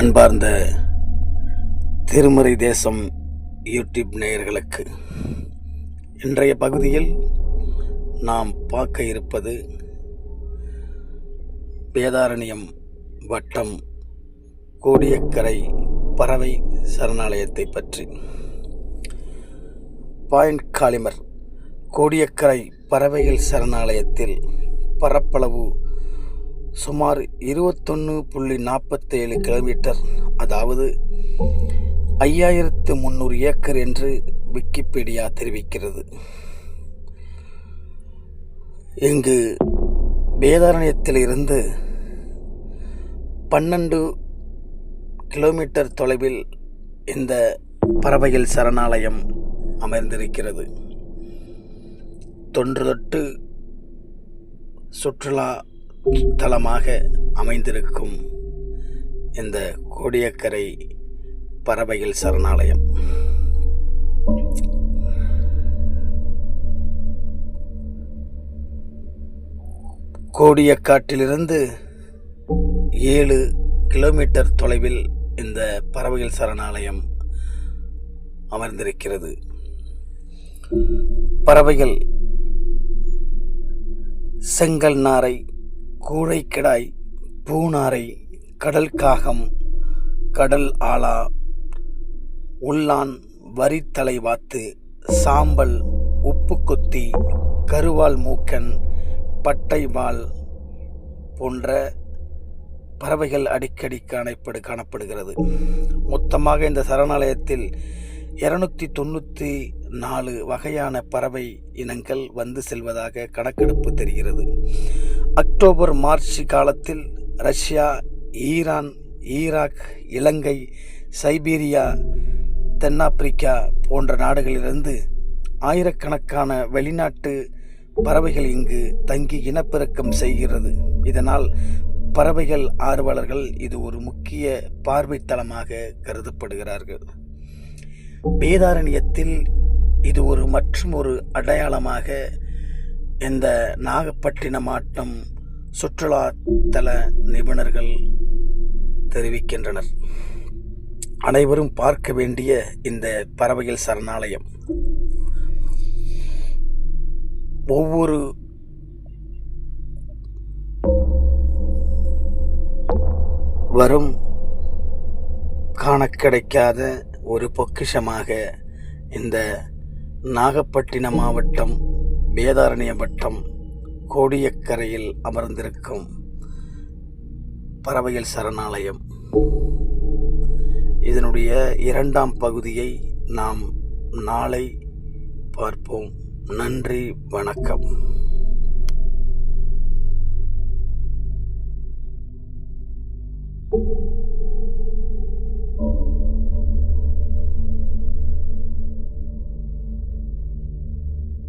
அன்பார்ந்த திருமறை தேசம் யூடியூப் நேயர்களுக்கு இன்றைய பகுதியில் நாம் பார்க்க இருப்பது வேதாரண்யம் வட்டம் கோடியக்கரை பறவை சரணாலயத்தை பற்றி. பாயிண்ட் காலிமர் கோடியக்கரை பறவைகள் சரணாலயத்தில் பரப்பளவு சுமார் இருபத்தொன்று புள்ளி நாற்பத்தேழு கிலோமீட்டர் அதாவது ஐயாயிரத்து முந்நூறு ஏக்கர் என்று விக்கிபீடியா தெரிவிக்கிறது. இங்கு வேதாரண்யத்திலிருந்து பன்னெண்டு கிலோமீட்டர் தொலைவில் இந்த பறவைகள் சரணாலயம் அமைந்திருக்கிறது. தொன்று தொட்டு சுற்றுலா தலமாக அமைந்திருக்கும் இந்த கோடியக்கரை பறவைகள் சரணாலயம். கோடியக்காட்டிலிருந்து ஏழு கிலோமீட்டர் தொலைவில் இந்த பறவைகள் சரணாலயம் அமர்ந்திருக்கிறது. பறவைகள் செங்கல் நாரை கூழைக்கிடாய் பூநாரை கடல் காகம் கடல் ஆலா உள்ளான் வரித்தலை வாத்து சாம்பல் உப்பு கொத்தி கருவால் மூக்கன் பட்டை மால் போன்ற பறவைகள் அடிக்கடி காணப்படு காணப்படுகிறது. மொத்தமாக இந்த சரணாலயத்தில் இருநூத்தி தொண்ணூற்றி நாலு வகையான பறவை இனங்கள் வந்து செல்வதாக கணக்கெடுப்பு தெரிகிறது. அக்டோபர் மார்ச் காலத்தில் ரஷ்யா ஈரான் ஈராக் இலங்கை சைபீரியா தென்னாப்பிரிக்கா போன்ற நாடுகளிலிருந்து ஆயிரக்கணக்கான வெளிநாட்டு பறவைகள் இங்கு தங்கி இனப்பெருக்கம் செய்கிறது. இதனால் பறவைகள் ஆர்வலர்கள் இது ஒரு முக்கிய பார்வைத்தலமாக கருதப்படுகிறார்கள். வேதாரண்யத்தில் இது ஒரு மற்றும் ஒரு அடையாளமாக இந்த நாகப்பட்டினம் மாவட்டம் சுற்றுலாத்தல நிபுணர்கள் தெரிவிக்கின்றனர். அனைவரும் பார்க்க வேண்டிய இந்த பறவைகள் சரணாலயம். ஒவ்வொரு வரும் காண கிடைக்காத ஒரு பொக்கிஷமாக இந்த நாகப்பட்டினம் மாவட்டம் வேதாரண்ய வட்டம் கோடியக்கரையில் அமர்ந்திருக்கும் பறவைகள் சரணாலயம். இதனுடைய இரண்டாம் பகுதியை நாம் நாளை பார்ப்போம். நன்றி வணக்கம்.